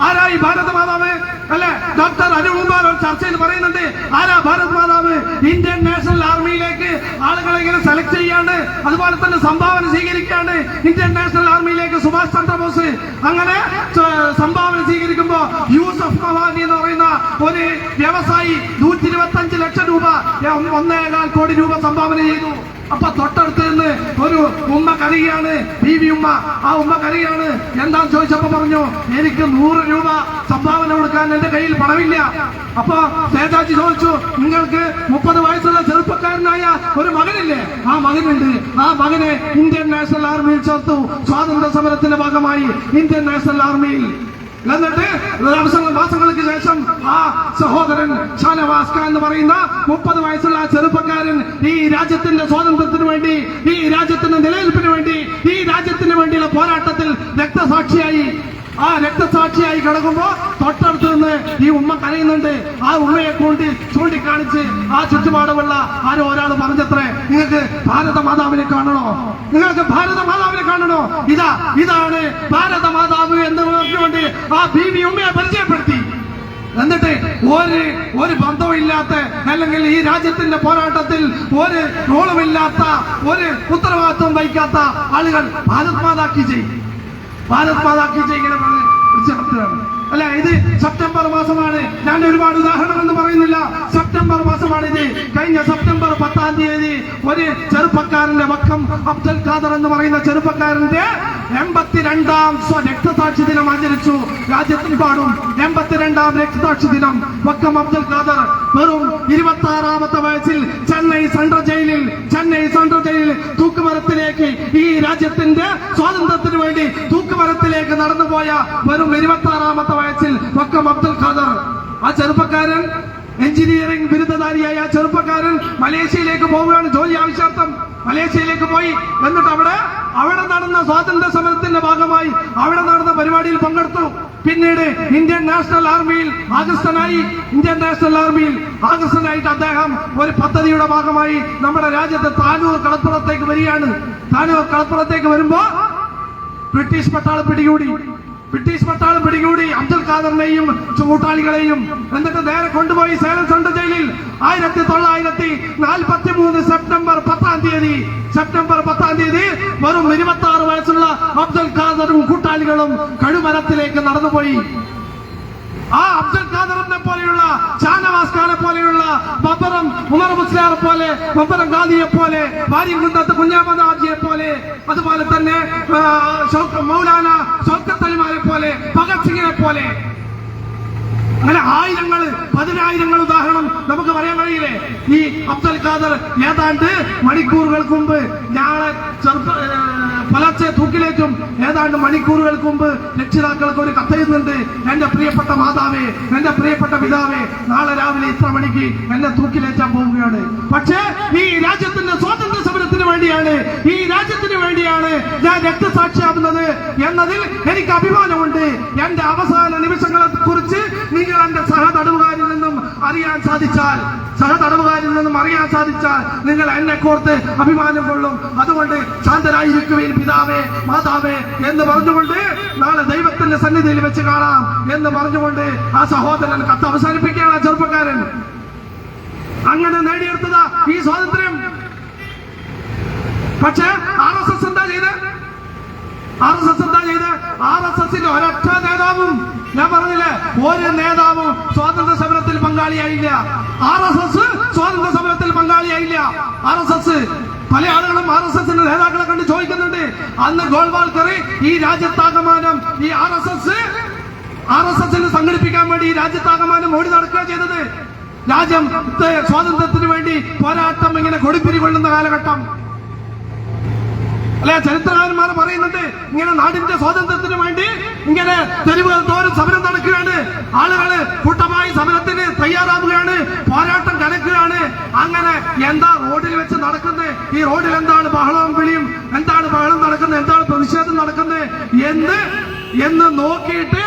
ആരാ ഈ ഭാരത് മാതാവ്? അല്ലെ? ഡോക്ടർ അരുൺകുമാർ ഒരു ചർച്ചയിൽ പറയുന്നുണ്ട്. ആരാ ഭാരത് മാതാവ്? ഇന്ത്യൻ നാഷണൽ ആർമിയിലേക്ക് ആളുകളെ ഇങ്ങനെ സെലക്ട് ചെയ്യാണ്. അതുപോലെ തന്നെ സംഭാവന സ്വീകരിക്കാണ് ഇന്ത്യൻ നാഷണൽ ആർമിയിലേക്ക് സുഭാഷ് ചന്ദ്രബോസ്. അങ്ങനെ സംഭാവന സ്വീകരിക്കുമ്പോ യൂസഫ് മഹാനി എന്ന് പറയുന്ന ഒരു വ്യവസായി നൂറ്റി ലക്ഷം രൂപ ഒന്നേകാൽ കോടി രൂപ സംഭാവന ചെയ്തു. അപ്പൊ തൊട്ടടുത്ത് നിന്ന് ഒരു ഉമ്മ കരയാണ് ബി വി ഉമ്മ ആ ഉമ്മ കരയാണ് എന്താന്ന് ചോദിച്ചപ്പോ പറഞ്ഞു എനിക്ക് നൂറ് രൂപ സംഭാവന കൊടുക്കാൻ എന്റെ കയ്യിൽ പണമില്ല. അപ്പൊ നേതാജി ചോദിച്ചു നിങ്ങൾക്ക് മുപ്പത് വയസ്സുള്ള ചെറുപ്പക്കാരനായ ഒരു മകനില്ലേ? ആ മകനുണ്ട്. ആ മകനെ ഇന്ത്യൻ നാഷണൽ ആർമിയിൽ ചേർത്തു. സ്വാതന്ത്ര്യ സമരത്തിന്റെ ഭാഗമായി ഇന്ത്യൻ നാഷണൽ ആർമിയിൽ. എന്നിട്ട് മാസങ്ങൾക്ക് ശേഷം ആ സഹോദരൻ ഷാനവാസ്ക എന്ന് പറയുന്ന മുപ്പത് വയസ്സുള്ള ചെറുപ്പക്കാരൻ ഈ രാജ്യത്തിന്റെ സ്വാതന്ത്ര്യത്തിന് വേണ്ടി ഈ രാജ്യത്തിന്റെ നിലനിൽപ്പിന് വേണ്ടി ഈ രാജ്യത്തിന് വേണ്ടിയുള്ള പോരാട്ടത്തിൽ രക്തസാക്ഷിയായി ആ രക്തസാക്ഷിയായി കിടക്കുമ്പോ തൊട്ടടുത്ത് നിന്ന് ഈ ഉമ്മ കരയുന്നുണ്ട്. ആ ഉമ്മയെ കൊണ്ട് ചൂണ്ടിക്കാണിച്ച് ആ ചുറ്റുപാടുമുള്ള ആരോ ഒരാൾ പറഞ്ഞത്രേ നിങ്ങൾക്ക് ഭാരത മാതാവിനെ കാണണോ? നിങ്ങൾക്ക് ഭാരത മാതാവിനെ കാണണോ? ഇതാ ഇതാണ് ഭാരത മാതാവ് എന്ന് പറഞ്ഞുകൊണ്ട് ആ ബീവി ഉമ്മയെ പരിചയപ്പെടുത്തി. എന്നിട്ട് ഒരു ഒരു ബന്ധവുമില്ലാത്ത അല്ലെങ്കിൽ ഈ രാജ്യത്തിന്റെ പോരാട്ടത്തിൽ ഒരു റോളുമില്ലാത്ത ഒരു ഉത്തരവാദിത്വം വഹിക്കാത്ത ആളുകൾ ഭാരത് മാതാക്കി ജയ്. ഭാരത് മാതാ കി ജയ് ഇങ്ങനെ പറഞ്ഞ് വിളിച്ച് നടത്തുകയാണ് അല്ല ഇത് സെപ്റ്റംബർ മാസമാണ്. ഞാൻ ഒരുപാട് ഉദാഹരണം എന്ന് പറയുന്നില്ല. സെപ്റ്റംബർ മാസമാണ് ഇത്. കഴിഞ്ഞ സെപ്റ്റംബർ പത്താം തീയതി ഒരു ചെറുപ്പക്കാരന്റെ വക്കം അബ്ദുൽ ഖാദർ എന്ന് പറയുന്ന ചെറുപ്പക്കാരന്റെ എൺപത്തിരണ്ടാം രക്തസാക്ഷി ദിനം ആചരിച്ചു. രാജ്യത്തെമ്പാടും എൺപത്തിരണ്ടാം രക്തസാക്ഷി ദിനം. വക്കം അബ്ദുൽ ഖാദർ വെറും ഇരുപത്തി ആറാമത്തെ വയസ്സിൽ ചെന്നൈ സെൻട്രൽ ജയിലിൽ ചെന്നൈ സെൻട്രൽ ജയിലിൽ തൂക്കുമരത്തിലേക്ക് ഈ രാജ്യത്തിന്റെ സ്വാതന്ത്ര്യത്തിന് വേണ്ടി തൂക്കുമരത്തിലേക്ക് നടന്നുപോയ വെറും ഇരുപത്തി ആറാമത്തെ വയസ്സിൽ പക്കം അബ്ദുൽ ഖാദർ. ആ ചെറുപ്പക്കാരൻ എഞ്ചിനീയറിംഗ് ബിരുദധാരിയായ ആ ചെറുപ്പക്കാരൻ മലേഷ്യയിലേക്ക് പോവുകയാണ് ജോലി ആവശ്യാർത്ഥം. മലേഷ്യയിലേക്ക് പോയി. എന്നിട്ട് അവിടെ അവിടെ നടന്ന സ്വാതന്ത്ര്യ സമരത്തിന്റെ ഭാഗമായി അവിടെ നടന്ന പരിപാടിയിൽ പങ്കെടുത്തു. പിന്നീട് ഇന്ത്യൻ നാഷണൽ ആർമിയിൽ ആകർഷനായി ഇന്ത്യൻ നാഷണൽ ആർമിയിൽ ആകർഷനായിട്ട് അദ്ദേഹം ഒരു പദ്ധതിയുടെ ഭാഗമായി നമ്മുടെ രാജ്യത്ത് താനൂർ കളപ്പുറത്തേക്ക് വരികയാണ്. താനൂർ കളപ്പുറത്തേക്ക് വരുമ്പോ ബ്രിട്ടീഷ് പട്ടാള പിടികൂടി. ബ്രിട്ടീഷ് പട്ടാളം പിടികൂടി അബ്ദുൽ ഖാദറിനെയും കൂട്ടാളികളെയും എന്നിട്ട് നേരെ കൊണ്ടുപോയി സേലം സെൻട്രൽ ജയിലിൽ. ആയിരത്തി തൊള്ളായിരത്തി നാൽപ്പത്തി മൂന്ന് സെപ്റ്റംബർ പത്താം തീയതി സെപ്റ്റംബർ പത്താം തീയതി വെറും ഇരുപത്തി ആറ് വയസ്സുള്ള അബ്ദുൽ ഖാദറും കൂട്ടാളികളും കഴുമരത്തിലേക്ക് നടന്നുപോയി. ആ അബ്ദുൽ ഖാദറിനെ പോലെയുള്ള ഷാനവാസ് ഖാനെ പോലെയുള്ള ബബറം ഉമർ മുസ്ലിയാറെ പോലെ ബബറം ഗാന്ധിയെ പോലെ വാര്യംകുന്നത്ത് കുഞ്ഞാമദ് ആജിയെ പോലെ അതുപോലെ തന്നെ മൗലാന ഷൗക്കത്ത് അലിമാരെ പോലെ ഭഗത് സിംഗിനെ പോലെ. അങ്ങനെ ആയിരങ്ങൾ പതിനായിരങ്ങൾ ഉദാഹരണം നമുക്ക് പറയാൻ കഴിയില്ലേ? ഈ അബ്ദുൽ ഖാദർ ഏതാണ്ട് മണിക്കൂറുകൾക്ക് മുമ്പ് ഞാളെ ചെറുപ്പ പുലർച്ചെ തൂക്കിലേറ്റും. ഏതാണ്ട് മണിക്കൂറുകൾക്ക് മുമ്പ് രക്ഷിതാക്കൾക്ക് ഒരു കത്തയുന്നുണ്ട് എന്റെ പ്രിയപ്പെട്ട മാതാവേ എന്റെ പ്രിയപ്പെട്ട പിതാവേ നാളെ രാവിലെ ഇത്ര മണിക്ക് എന്നെ തൂക്കിലേറ്റാൻ പോവുകയാണ്. പക്ഷേ ഈ രാജ്യത്തിന്റെ സ്വാതന്ത്ര്യ സമരത്തിന് വേണ്ടിയാണ് ഈ രാജ്യത്തിന് വേണ്ടിയാണ് ഞാൻ രക്തസാക്ഷിയാവുന്നത് എന്നതിൽ എനിക്ക് അഭിമാനമുണ്ട്. എന്റെ അവസാന നിമിഷങ്ങളെ കുറിച്ച് നിങ്ങൾ എന്റെ സഹതടവുകാരിൽ നിന്നും അറിയാൻ സാധിച്ചാൽ സഹതടവുകാരിൽ നിന്നും അറിയാൻ സാധിച്ചാൽ നിങ്ങൾ എന്നെ കോർത്ത് അഭിമാനം കൊള്ളും. അതുകൊണ്ട് ശാന്തരായിരിക്കുവിൻ പിതാവേ മാതാവേ എന്ന് പറഞ്ഞുകൊണ്ട് നാളെ ദൈവത്തിന്റെ സന്നിധിയിൽ വെച്ച് കാണാം എന്ന് പറഞ്ഞുകൊണ്ട് ആ സഹോദരൻ കത്ത് അവസാനിപ്പിക്കുകയാണ് ചെറുപ്പക്കാരൻ. അങ്ങനെ നേടിയെടുത്തതാ ഈ സ്വാതന്ത്ര്യം. പക്ഷേ ആർ എസ് എസ് എന്താ ചെയ്ത്? ആർ എസ് എസ് എന്താ ചെയ്ത്? ആർ എസ് എസിന്റെ ഒരൊറ്റ നേതാവും ഞാൻ പറഞ്ഞില്ലേ ഒരു നേതാവും സ്വാതന്ത്ര്യ സമരത്തിൽ പങ്കാളിയായില്ല. ആർ എസ് എസ് സ്വാതന്ത്ര്യ സമരത്തിൽ പങ്കാളിയായില്ല. ആർ എസ് എസ് പല ആളുകളും ആർ എസ് എസിന്റെ നേതാക്കളെ കണ്ട് ചോദിക്കുന്നുണ്ട്. അന്ന് ഗോൾവാൾക്കർ ഈ രാജ്യത്താകമാനം ഈ R S S R S എസിന് സംഘടിപ്പിക്കാൻ വേണ്ടി ഈ രാജ്യത്താകമാനം ഓടി നടക്കുക ചെയ്തത്. രാജ്യം സ്വാതന്ത്ര്യത്തിന് വേണ്ടി പോരാട്ടം ഇങ്ങനെ കൊടുപ്പിരി കൊള്ളുന്ന കാലഘട്ടം. അല്ലെ? ചരിത്രകാരന്മാർ പറയുന്നുണ്ട് ഇങ്ങനെ നാടിന്റെ സ്വാതന്ത്ര്യത്തിന് വേണ്ടി ഇങ്ങനെ തെരുവുകൾ തോറും സമരം നടക്കുകയാണ്. ആളുകൾ കൂട്ടമായി സമരത്തിന് തയ്യാറാവുകയാണ് പോരാട്ടം കലക്കുകയാണ്. അങ്ങനെ എന്താ റോഡിൽ വെച്ച് നടക്കുന്നത്? ഈ റോഡിൽ എന്താണ് ബഹളവും വിളിയും? എന്താണ് ബഹളം നടക്കുന്നത്? എന്താണ് പ്രതിഷേധം നടക്കുന്നത്? എന്ന് എന്ന് നോക്കിയിട്ട്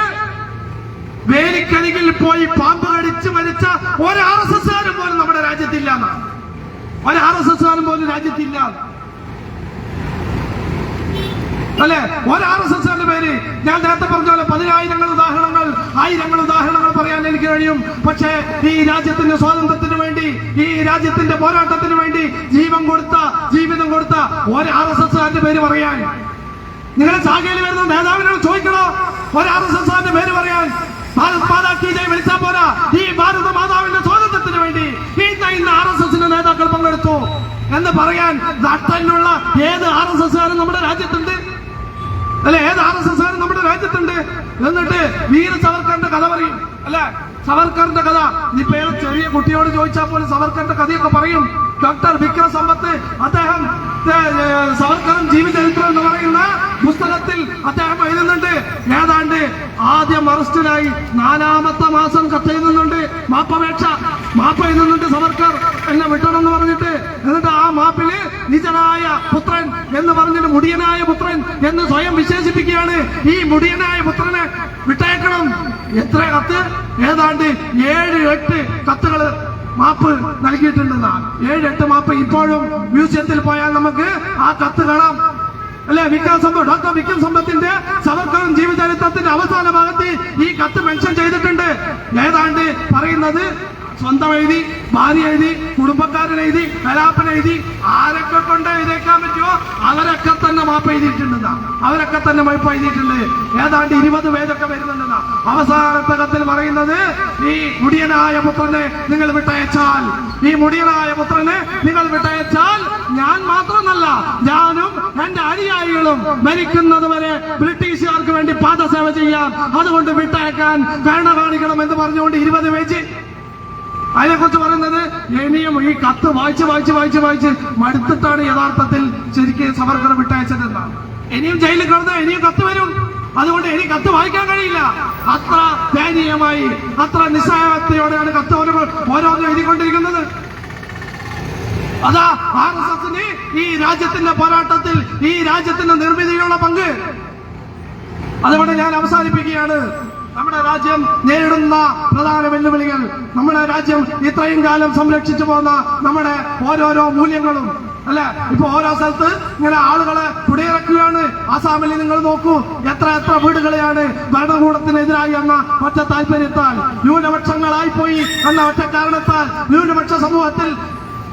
വേലിക്കരികിൽ പോയി പാമ്പ് കടിച്ച് മരിച്ച ഒരു ആർ എസ് എസ്കാരൻ പോലും നമ്മുടെ രാജ്യത്തില്ല ഒരു ആർ എസ് എസ്കാരൻ പോലും രാജ്യത്തില്ല. അല്ലെ? ഒരു ആർ എസ് എസ് പേര്. ഞാൻ നേരത്തെ പറഞ്ഞ പോലെ പതിനായിരങ്ങൾ ഉദാഹരണങ്ങൾ ആയിരങ്ങൾ ഉദാഹരണങ്ങൾ പറയാൻ എനിക്ക് കഴിയും. പക്ഷേ ഈ രാജ്യത്തിന്റെ സ്വാതന്ത്ര്യത്തിന് വേണ്ടി ഈ രാജ്യത്തിന്റെ പോരാട്ടത്തിന് വേണ്ടി ജീവൻ കൊടുത്ത ജീവിതം കൊടുത്ത ഒരു ആർ എസ് എസ് പേര് പറയാൻ. നിങ്ങളെ ശാഖയിൽ വരുന്ന നേതാവിനോട് ചോദിക്കണോ? ഒരു ആർ എസ് എസ് പേര് പറയാൻ. ഭാരത് മാതാ കി ജയ് പോരാ. ഈ ഭാരത മാതാവിന്റെ സ്വാതന്ത്ര്യത്തിന് വേണ്ടി ഇന്ന് ഇന്ന് ആർ എസ് എസിന്റെ നേതാക്കൾ പങ്കെടുത്തു. എന്ന് പറയാൻ നട്ടലുള്ള ഏത് ആർ എസ് എസ്കാരും നമ്മുടെ രാജ്യത്തുണ്ട്? അല്ലെ ഏത് ആർ എസ് എസ് നമ്മുടെ രാജ്യത്തുണ്ട്? എന്നിട്ട് വീര സവർക്കറിന്റെ കഥ പറയും. അല്ലെ സവർക്കറിന്റെ കഥ. ഇനിയിപ്പോ ഏത് ചെറിയ കുട്ടിയോട് ചോദിച്ചാൽ പോലും സവർക്കറിന്റെ കഥയൊക്കെ പറയും. ഡോക്ടർ വിക്രം സമ്പത്ത് അദ്ദേഹം സവർക്കറും ജീവചരിത്രം എന്ന് പറയുന്ന പുസ്തകത്തിൽ അദ്ദേഹം എഴുതുന്നുണ്ട്. ഏതാണ്ട് ആദ്യം അറസ്റ്റിലായി നാലാമത്തെ മാസം കത്തെഴുതുന്നുണ്ട് മാപ്പപേക്ഷ മാപ്പ് എഴുതുന്നുണ്ട് സവർക്കർ. എന്നെ വിട്ടണം എന്ന് പറഞ്ഞിട്ട്. എന്നിട്ട് ആ മാപ്പിൽ നിജനായ പറഞ്ഞിട്ട് മുടിയനായ പുത്രൻ എന്ന് സ്വയം വിശേഷിപ്പിക്കുകയാണ്. ഈ മുടിയനായ പുത്രനെ വിട്ടയക്കണം. എത്ര കത്ത്? ഏതാണ്ട് ഏഴ് എട്ട് കത്തുകൾ മാപ്പ് നൽകിയിട്ടുണ്ടെന്നാണ് ഏഴ് എട്ട് മാപ്പ് ഇപ്പോഴും മ്യൂസിയത്തിൽ പോയാൽ നമുക്ക് ആ കത്ത് കാണാം. അല്ലെ വിക്രം സമ്പത്ത് ഡോക്ടർ വിക്രം സമ്പത്തിന്റെ സവർക്കറും ജീവചരിത്രത്തിന്റെ അവസാന ഭാഗത്ത് ഈ കത്ത് മെൻഷൻ ചെയ്തിട്ടുണ്ട്. ഏതാണ്ട് പറയുന്നത് സ്വന്തം എഴുതി ഭാര്യ എഴുതി കുടുംബക്കാരൻ എഴുതി കലാപ്പൻ എഴുതി. ആരൊക്കെ കൊണ്ട് എഴുതേക്കാൻ പറ്റുമോ? അവരൊക്കെ തന്നെ മാപ്പ് എഴുതിയിട്ടുണ്ടെന്നാ. അവരൊക്കെ തന്നെ മാപ്പ് എഴുതിയിട്ടുണ്ട്. ഏതാണ്ട് ഇരുപത് പേരൊക്കെ വരുന്നുണ്ടെന്നാ. അവസാനത്തെ കത്തിൽ പറയുന്നത് ഈ മുടിയനായ പുത്രനെ നിങ്ങൾ വിട്ടയച്ചാൽ ഈ മുടിയനായ പുത്രനെ നിങ്ങൾ വിട്ടയച്ചാൽ ഞാൻ മാത്രമല്ല ഞാനും എന്റെ അനുയായികളും മരിക്കുന്നത് വരെ ബ്രിട്ടീഷുകാർക്ക് വേണ്ടി പാദസേവ ചെയ്യാം. അതുകൊണ്ട് വിട്ടയക്കാൻ കരുണ കാണിക്കണം എന്ന് പറഞ്ഞുകൊണ്ട് ഇരുപത് പേജ് അതിനെക്കുറിച്ച് പറയുന്നത് ഇനിയും ഈ കത്ത് വായിച്ച് വായിച്ച് വായിച്ച് വായിച്ച് മടുത്തിട്ടാണ് യഥാർത്ഥത്തിൽ ശരിക്കും വിട്ടയച്ചത് എന്നാണ്. ഇനിയും ജയിലിൽ കിടന്ന് ഇനിയും കത്ത് വരും. അതുകൊണ്ട് ഇനി കത്ത് വായിക്കാൻ കഴിയില്ല. അത്ര ദയനീയമായി അത്ര നിസ്സഹായതയോടെയാണ് കത്ത് ഓരോന്നും എഴുതിക്കൊണ്ടിരിക്കുന്നത്. അതാ ആർ എസ് എസിന് ഈ രാജ്യത്തിന്റെ പോരാട്ടത്തിൽ ഈ രാജ്യത്തിന്റെ നിർമ്മിതിയിലുള്ള പങ്ക്. അതുകൊണ്ട് ഞാൻ അവസാനിപ്പിക്കുകയാണ്. നമ്മുടെ രാജ്യം നേരിടുന്ന പ്രധാന വെല്ലുവിളികൾ. നമ്മുടെ രാജ്യം ഇത്രയും കാലം സംരക്ഷിച്ചു പോന്ന നമ്മുടെ ഓരോരോ മൂല്യങ്ങളും. അല്ലെ? ഇപ്പൊ ഓരോ സ്ഥലത്ത് ഇങ്ങനെ ആളുകളെ കുടിയിറക്കുകയാണ്. ആസാമിൽ നിങ്ങൾ നോക്കൂ എത്ര എത്ര വീടുകളെയാണ് ഭരണകൂടത്തിനെതിരായി എന്ന ഒറ്റ താല്പര്യത്താൽ ന്യൂനപക്ഷങ്ങളായി പോയി എന്ന ഒറ്റ കാരണത്താൽ ന്യൂനപക്ഷ സമൂഹത്തിൽ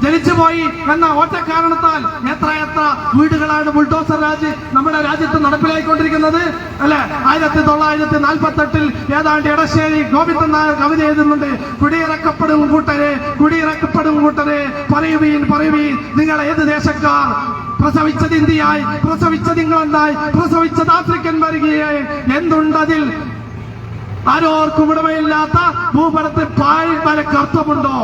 ജനിച്ചുപോയി എന്ന ഒറ്റ കാരണത്താൽ എത്ര എത്ര വീടുകളാണ് ബുൾഡോസർ രാജ് നമ്മുടെ രാജ്യത്ത് നടപ്പിലായിക്കൊണ്ടിരിക്കുന്നത്? അല്ലെ? ആയിരത്തി തൊള്ളായിരത്തി നാൽപ്പത്തി എട്ടിൽ ഏതാണ്ട് ഇടശ്ശേരി ഗോവിന്ദൻ നായർ കവിത എഴുതുന്നുണ്ട് കുടിയിറക്കപ്പെടും കൂട്ടരെ കുടിയിറക്കപ്പെടും കൂട്ടരെ പറയുവീൻ പറയുവീൻ നിങ്ങൾ ഏത് ദേശക്കാർ? പ്രസവിച്ചത് ഇന്ത്യയായി പ്രസവിച്ചത് ഇംഗ്ലണ്ടായി പ്രസവിച്ചത് ആഫ്രിക്കൻ വരികയായി എന്തുണ്ടതിൽ? ആരോർക്കും ഉടമയില്ലാത്ത ഭൂപടത്തിൽ പായ് വലക്ക് അർത്ഥമുണ്ടോ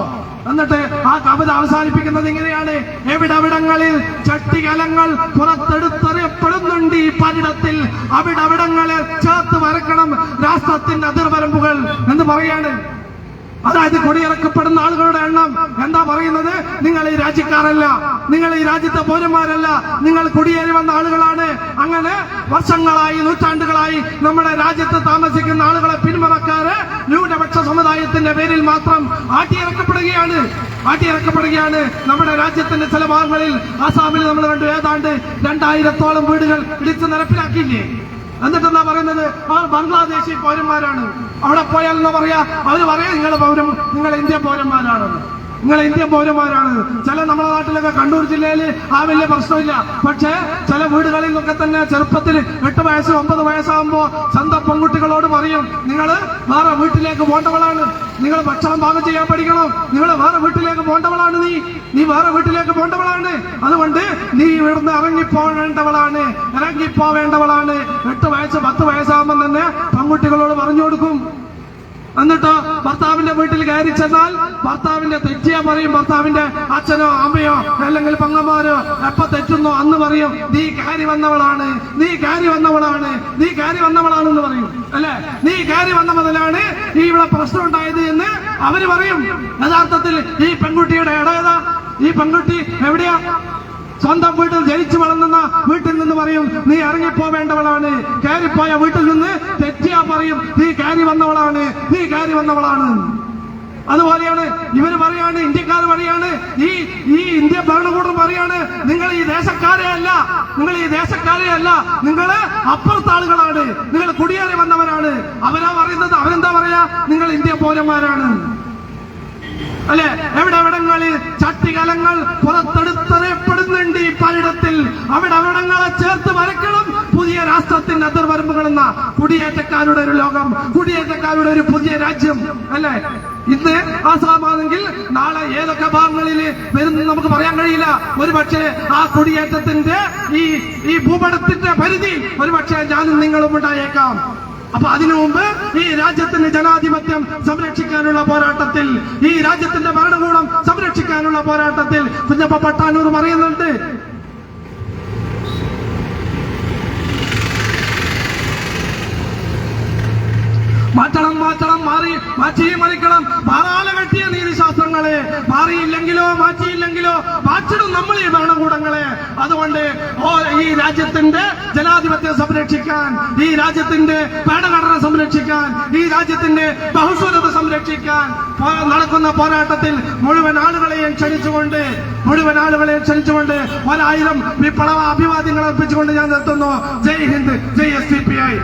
എന്നിട്ട് ആ കവിത അവസാനിപ്പിക്കുന്നത് ഇങ്ങനെയാണ്. എവിടവിടങ്ങളിൽ ചട്ടികലങ്ങൾ പുറത്തെടുത്തെറിയപ്പെടുന്നുണ്ട് ഈ പരിടത്തിൽ അവിടവിടങ്ങളെ ചേർത്ത് വരക്കണം രാഷ്ട്രത്തിന്റെ അതിർവരമ്പുകൾ എന്ന് പറയാണ്. അതായത് കുടിയിറക്കപ്പെടുന്ന ആളുകളുടെ എണ്ണം എന്താ പറയുന്നത്? നിങ്ങൾ ഈ രാജ്യക്കാരല്ല നിങ്ങൾ ഈ രാജ്യത്തെ പൗരന്മാരല്ല നിങ്ങൾ കുടിയേറി വന്ന ആളുകളാണ്. അങ്ങനെ വർഷങ്ങളായി നൂറ്റാണ്ടുകളായി നമ്മുടെ രാജ്യത്ത് താമസിക്കുന്ന ആളുകളെ പിന്മറക്കാറ് ന്യൂനപക്ഷ സമുദായത്തിന്റെ പേരിൽ മാത്രം ആട്ടിയിറക്കപ്പെടുകയാണ്. ആട്ടിയിറക്കപ്പെടുകയാണ് നമ്മുടെ രാജ്യത്തിന്റെ ചില ഭാഗങ്ങളിൽ. ആസാമിൽ നമ്മൾ കണ്ടു ഏതാണ്ട് രണ്ടായിരത്തോളം വീടുകൾ ഇടിച്ച് നിരപ്പിലാക്കിയില്ലേ? എന്നിട്ട് എന്താ പറയുന്നത് ബംഗ്ലാദേശി പൗരന്മാരാണ്. അവിടെ പോയാൽ എന്താ പറയാ? അവർ പറയാ നിങ്ങൾ പൗരം നിങ്ങൾ ഇന്ത്യ പൗരന്മാരാണെന്ന്. നിങ്ങൾ ഇന്ത്യൻ പൗരന്മാരാണ്. ചില നമ്മുടെ നാട്ടിലൊക്കെ കണ്ണൂർ ജില്ലയിൽ ആ വലിയ പ്രശ്നമില്ല. പക്ഷേ ചില വീടുകളിൽ നിന്നൊക്കെ തന്നെ ചെറുപ്പത്തിൽ എട്ട് വയസ്സ് ഒമ്പത് വയസ്സാകുമ്പോ സ്വന്തം പെൺകുട്ടികളോട് പറയും നിങ്ങൾ വേറെ വീട്ടിലേക്ക് പോണ്ടവളാണ് നിങ്ങൾ ഭക്ഷണം പാകം ചെയ്യാൻ പഠിക്കണം. നിങ്ങൾ വേറെ വീട്ടിലേക്ക് പോണ്ടവളാണ് നീ. നീ വേറെ വീട്ടിലേക്ക് പോണ്ടവളാണ് അതുകൊണ്ട് നീ ഇവിടുന്ന് ഇറങ്ങിപ്പോവേണ്ടവളാണ് ഇറങ്ങിപ്പോവേണ്ടവളാണ്. എട്ട് വയസ്സ് പത്ത് വയസ്സാകുമ്പോൾ തന്നെ പെൺകുട്ടികളോട് പറഞ്ഞു കൊടുക്കും. എന്നിട്ട് ഭർത്താവിന്റെ വീട്ടിൽ കയറി ചെന്നാൽ ഭർത്താവിന്റെ തെറ്റിയ പറയും. ഭർത്താവിന്റെ അച്ഛനോ അമ്മയോ അല്ലെങ്കിൽ പങ്ങന്മാരോ എപ്പോ തെറ്റുന്നോ അന്ന് പറയും നീ കയറി വന്നവളാണ് നീ കയറി വന്നവളാണ് നീ കയറി വന്നവളാണെന്ന് പറയും. അല്ലെ? നീ കയറി വന്ന മുതലാണ് ഈ ഇവിടെ പ്രശ്നം ഉണ്ടായത് എന്ന് അവർ പറയും. യഥാർത്ഥത്തിൽ ഈ പെൺകുട്ടിയുടെ ഇടയതാ ഈ പെൺകുട്ടി എവിടെയാ? സ്വന്തം വീട്ടിൽ ജനിച്ചു വളർന്നുന്ന വീട്ടിൽ നിന്ന് പറയും നീ ഇറങ്ങിപ്പോവേണ്ടവളാണ്. കയറിപ്പോയ വീട്ടിൽ നിന്ന് തെറ്റിയാ പറയും നീ കയറി വന്നവളാണ് നീ കയറി വന്നവളാണ്. അതുപോലെയാണ് ഇവർ പറയാണ് ഇന്ത്യക്കാർ പറയാണ് ഈ ഈ ഇന്ത്യ ഭരണകൂടം പറയാണ് നിങ്ങൾ ഈ ദേശക്കാരെ അല്ല നിങ്ങൾ ഈ ദേശക്കാരെ അല്ല നിങ്ങൾ അപ്പുറത്തെ ആളുകളാണ് നിങ്ങൾ കുടിയേറി വന്നവരാണ്. അവരാ പറയുന്നത് അവരെന്താ പറയാ? നിങ്ങൾ ഇന്ത്യ പൗരന്മാരാണ്. അല്ലെ? എവിടെവിടങ്ങളിൽ ചട്ടികലങ്ങൾ പുറത്തെടുത്തറിയപ്പെടുന്നുണ്ട് ഈ പലയിടത്തിൽ അവിടെ അവിടങ്ങളെ ചേർത്ത് വരക്കണം പുതിയ രാഷ്ട്രത്തിന്റെ അതിർവരമ്പുകൾ എന്ന കുടിയേറ്റക്കാരുടെ ഒരു ലോകം കുടിയേറ്റക്കാരുടെ ഒരു പുതിയ രാജ്യം അല്ലെ? ഇന്ന് ആസാമാണെങ്കിൽ നാളെ ഏതൊക്കെ ഭാഗങ്ങളിൽ വരുന്ന നമുക്ക് പറയാൻ കഴിയില്ല. ഒരുപക്ഷെ ആ കുടിയേറ്റത്തിന്റെ ഈ ഈ ഭൂപടത്തിന്റെ പരിധി ഒരുപക്ഷെ ഞാനും നിങ്ങളും ഉണ്ടായേക്കാം. അപ്പൊ അതിനു മുമ്പ് ഈ രാജ്യത്തിന്റെ ജനാധിപത്യം സംരക്ഷിക്കാനുള്ള പോരാട്ടത്തിൽ ഈ രാജ്യത്തിന്റെ ഭരണകൂടം സംരക്ഷിക്കാനുള്ള പോരാട്ടത്തിൽ കുഞ്ഞപ്പ പട്ടാനൂർ പറയുന്നുണ്ട്. മാറ്റണം മാറ്റണം മാറി മാറ്റി മറിക്കണം. മാറാല നീതിശാസ്ത്രങ്ങളെ മാറിയില്ലെങ്കിലോ മാറ്റിയില്ലെങ്കിലോ മാറ്റിടും നമ്മൾ ഈ ഭരണകൂടങ്ങളെ. അതുകൊണ്ട് ഈ രാജ്യത്തിന്റെ ജനാധിപത്യം സംരക്ഷിക്കാൻ ഈ രാജ്യത്തിന്റെ ഭരണഘടന സംരക്ഷിക്കാൻ ഈ രാജ്യത്തിന്റെ ബഹുസ്വരത സംരക്ഷിക്കാൻ നടക്കുന്ന പോരാട്ടത്തിൽ മുഴുവൻ ആളുകളെയും ക്ഷണിച്ചുകൊണ്ട് മുഴുവൻ ആളുകളെയും ക്ഷണിച്ചുകൊണ്ട് ഒരായിരം വിപ്ലവ അഭിവാദ്യങ്ങൾ അർപ്പിച്ചുകൊണ്ട് ഞാൻ നിർത്തുന്നു. ജയ് ഹിന്ദ് ജയ് എസ് സി പി ഐ.